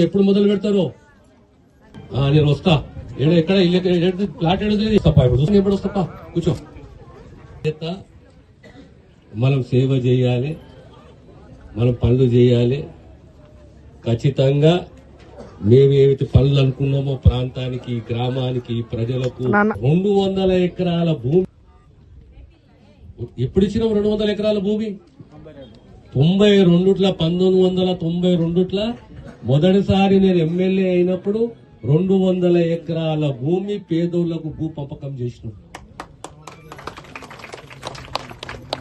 ఎప్పుడు మొదలు పెడతారు? నేను వస్తా. ఏడ ఎక్కడ? ఇల్లు ఏడ- ఇప్పుడు చూసుకుని ఎప్పుడు వస్తా కూర్చో. మనం సేవ చేయాలి. మనం పనులు చేయాలి. ఖచ్చితంగా మేము ఏవైతే పనులు అనుకున్నామో ప్రాంతానికి గ్రామానికి ప్రజలకు రెండు వందల ఎకరాల భూమి. ఎప్పుడు ఇచ్చినాం రెండు వందల ఎకరాల భూమి? తొంభై రెండుట్ల పంతొమ్మిది వందల తొంభై రెండుట్ల మొదటిసారి నేను ఎమ్మెల్యే అయినప్పుడు రెండు వందల ఎకరాల భూమి పేదోళ్ళకు భూ పంపకం చేసిన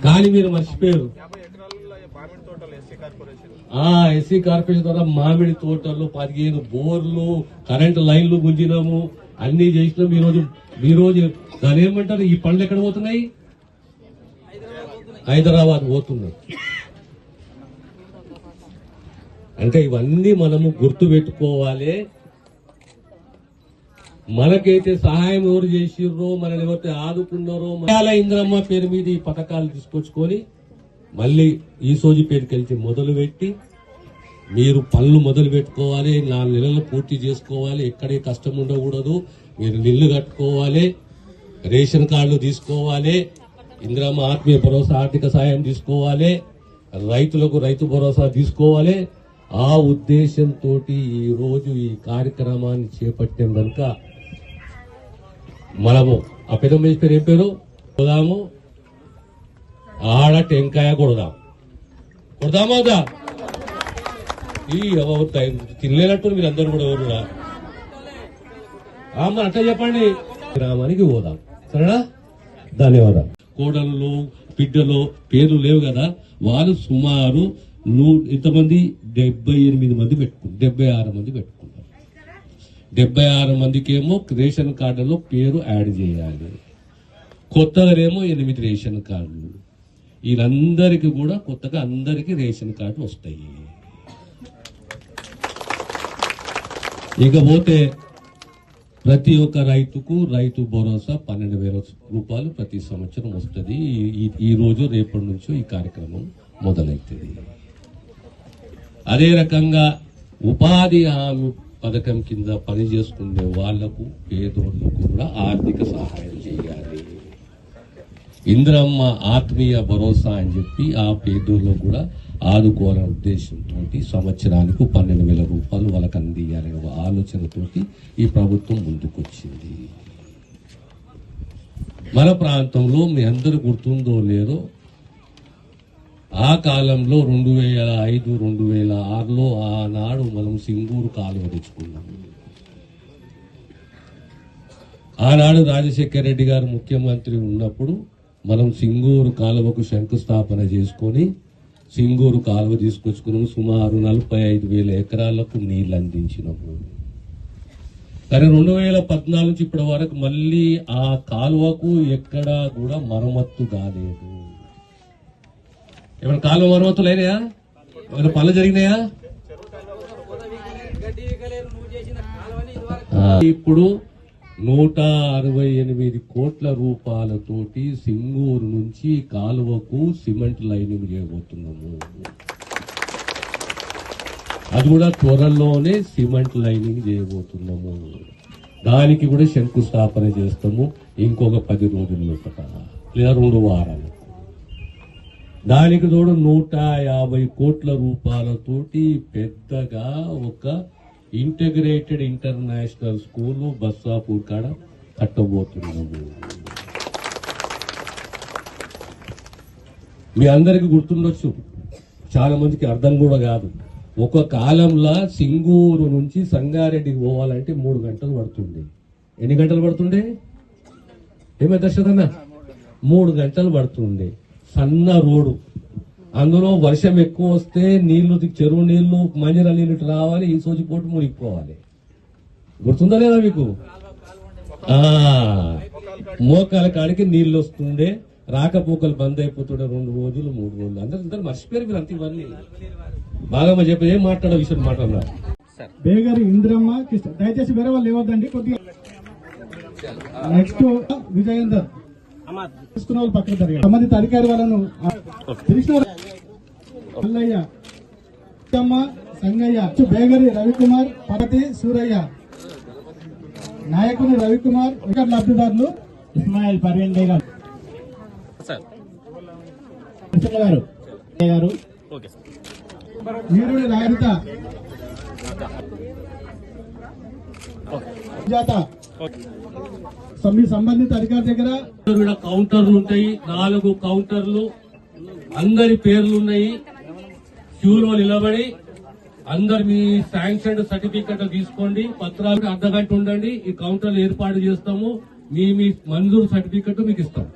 కానీ మీరు మర్చిపోయారు. ఆ ఎస్సీ కార్పొరేషన్ ద్వారా మామిడి తోటలు పదిహేను బోర్లు కరెంటు లైన్లు గుంజినాము అన్ని చేసినాం. ఈ రోజు దాని ఏమంటారు? ఈ పనులు ఎక్కడ పోతున్నాయి? హైదరాబాద్ పోతున్నాయి. అంటే ఇవన్నీ మనము గుర్తు పెట్టుకోవాలి మనకైతే సహాయం ఎవరు చేసిర్రో మనల్ని ఎవరైతే ఆదుకున్నారో మలయాళ ఇంద్రమ్మ పేరు మీద ఈ పథకాలు తీసుకొచ్చుకొని మళ్ళీ ఈ సోజు పేరుకెళ్తే మొదలు పెట్టి మీరు పనులు మొదలు పెట్టుకోవాలి నాలుగు నెలలు పూర్తి చేసుకోవాలి ఎక్కడే కష్టం ఉండకూడదు మీరు నిల్లు కట్టుకోవాలి రేషన్ కార్డులు తీసుకోవాలి ఇంద్రమ్మ ఆత్మీయ భరోసా ఆర్థిక సాయం తీసుకోవాలి రైతులకు రైతు భరోసా తీసుకోవాలి ఆ ఉద్దేశంతో ఈరోజు ఈ కార్యక్రమాన్ని చేపట్టాం కనుక మనము ఆ పెద్ద మనిషి పేరు ఏం పేరు? కొదాము ఆడ టెంకాయ కొడదాం. కొడదామా వద్దా? ఈ ఎవరు తినలేనట్టు మీరు అందరు కూడా ఎవరు ఆ, మరి అట్లా చెప్పండి. గ్రామానికి పోదాం. సరేనా? ధన్యవాదాలు. కోడళ్ళు బిడ్డలు పేర్లు లేవు కదా. వాళ్ళు సుమారు నూ ఇంతమంది డెబ్బై ఎనిమిది మంది పెట్టుకున్నారు డెబ్బై ఆరు మంది పెట్టుకున్నారు డెబ్బై ఆరు మందికేమో రేషన్ కార్డులో పేరు యాడ్ చేయాలి. కొత్తగానేమో ఎనిమిది రేషన్ కార్డులు. వీళ్ళందరికీ కూడా కొత్తగా అందరికీ రేషన్ కార్డు వస్తాయి. ఇకపోతే ప్రతి ఒక్క రైతుకు రైతు భరోసా పన్నెండు వేల రూపాయలు ప్రతి సంవత్సరం వస్తుంది. ఈ- ఈ రోజు రేపటి నుంచో ఈ కార్యక్రమం మొదలవుతుంది. అదే రకంగా ఉపాధి హామీ పథకం కింద పని చేసుకునే వాళ్ళకు పేదోళ్ళకు కూడా ఆర్థిక సహాయం చేయాలి. ఇంద్రమ్మ ఆత్మీయ భరోసా అని చెప్పి ఆ పేదోళ్ళు కూడా ఆదుకోవాలనే ఉద్దేశంతో సంవత్సరానికి పన్నెండు వేల రూపాయలు వాళ్ళకి అందియాలనే ఒక ఆలోచనతోటి ఈ ప్రభుత్వం ముందుకొచ్చింది. మన ప్రాంతంలో మీ అందరు గుర్తుందో లేదో ఆ కాలంలో రెండు వేల ఐదు రెండు వేల ఆరులో ఆనాడు మనం సింగూరు కాలువ తెచ్చుకున్నాం. ఆనాడు రాజశేఖర రెడ్డి గారు ముఖ్యమంత్రి ఉన్నప్పుడు మనం సింగూరు కాలువకు శంకుస్థాపన చేసుకొని సింగూరు కాలువ తీసుకొచ్చుకున్నాము సుమారు నలభై ఐదు వేల ఎకరాలకు నీళ్ళు అందించినాము కానీ రెండు వేల పద్నాలుగు నుంచి ఇప్పటి వరకు మళ్ళీ ఆ కాలువకు ఎక్కడా కూడా మరమ్మత్తు కాలేదు. ఏమైనా కాలువ మరమ్మతులు అయినాయా? ఏమైనా పనులు జరిగినాయా? ఇప్పుడు నూట అరవై ఎనిమిది కోట్ల రూపాయలతోటి సింగూరు నుంచి కాలువకు సిమెంట్ లైనింగ్ చేయబోతున్నాము. అది కూడా త్వరలోనే సిమెంట్ లైనింగ్ చేయబోతున్నాము. దానికి కూడా శంకుస్థాపన చేస్తాము. ఇంకొక పది రోజుల లోపల లేదా రెండు వారాలు. దానికి తోడు నూట యాభై కోట్ల రూపాయలతోటి పెద్దగా ఒక ఇంటిగ్రేటెడ్ ఇంటర్నేషనల్ స్కూల్ బస్సాపూర్ కాడ కట్టబోతున్నాము. మీ అందరికి గుర్తుండొచ్చు చాలా మందికి అర్థం కూడా కాదు. ఒక కాలంలో సింగూరు నుంచి సంగారెడ్డికి పోవాలంటే మూడు గంటలు పడుతుంది ఎన్ని గంటలు పడుతుండే? ఏమే దర్శకన్న మూడు గంటలు పడుతుండే. సన్న రోడ్డు. అందులో వర్షం ఎక్కువ వస్తే నీళ్ళు చెరువు నీళ్ళు మంజర నీళ్ళు ఇటు రావాలి ఈ సోచి పోటు మునిగిపోవాలి గుర్తుందా లేదా మీకు? ఆ. మోకాల కాడికి నీళ్ళు వస్తుండే రాకపోకలు బంద్ అయిపోతుండే రెండు రోజులు మూడు రోజులు. అందరూ అందరూ మర్చిపోయారు మీరు అంత ఇవన్నీ. బాగా చెప్పి ఏం మాట్లాడే విషయం మాట్లాడారు? బేగర్ ఇంద్రమ్మ దయచేసి వేరే వాళ్ళు ఇవ్వద్దండి కొద్దిగా. నెక్స్ట్ విజయేందర్. తీసుకున్న వాళ్ళు పక్కన జరిగారు. సంబంధిత అధికారి వాళ్ళను తెలిసిన మల్లయ్య సంగయ్య బేగరి రవికుమార్ పగతి సూరయ్య. నాయకుని రవికుమార్ వికెట్ లబ్ధిదారులు. ఇస్మాయిల్ పర్వీన్ గారు. గారు. వీరుడి జాత. మీ సంబంధిత అధికారి దగ్గర ఇక్కడ కౌంటర్లు ఉంటాయి. నాలుగు కౌంటర్లు. అందరి పేర్లు ఉన్నాయి. క్యూలో నిలబడి అందరు మీ శాంక్షన్ సర్టిఫికెట్ తీసుకోండి. పత్రాలు అర్ధగంట ఉండండి. ఈ కౌంటర్లు ఏర్పాటు చేస్తాము. మీ మీ మంజూరు సర్టిఫికెట్ మీకు ఇస్తాం.